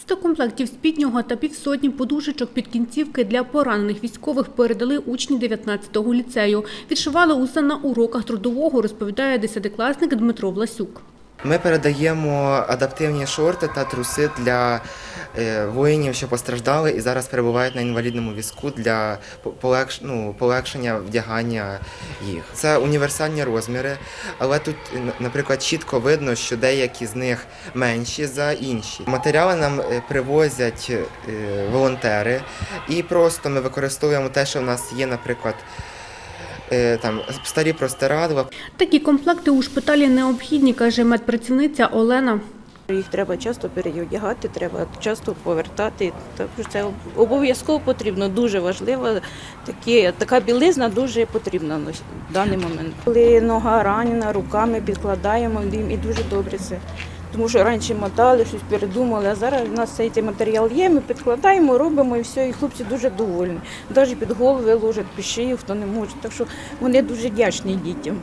100 комплектів спіднього та півсотні подушечок під кінцівки для поранених військових передали учні 19-го ліцею. Відшивали усе на уроках трудового, розповідає десятикласник Дмитро Власюк. Ми передаємо адаптивні шорти та труси для воїнів, що постраждали і зараз перебувають на інвалідному візку для полегш, ну, полегшення вдягання їх. Це універсальні розміри, але тут, е, наприклад, чітко видно, що деякі з них менші за інші. Матеріали нам е, привозять е, волонтери, і просто ми використовуємо те, що в нас є, наприклад, е, там старі простирадла, Такі комплекти у шпиталі необхідні, каже медпрацівниця Олена. Їх треба часто переодягати, треба часто повертати. Також це обов'язково потрібно, дуже важливо. Такі, така білизна дуже потрібна на в даний момент. Коли нога ранена, руками підкладаємо їм і дуже добре це. Тому що раніше мотали, щось передумали, а зараз у нас цей матеріал є, ми підкладаємо, робимо і все, і хлопці дуже довольні. Навіть під голови ложать, під шию, хто не може. Так що вони дуже вдячні дітям.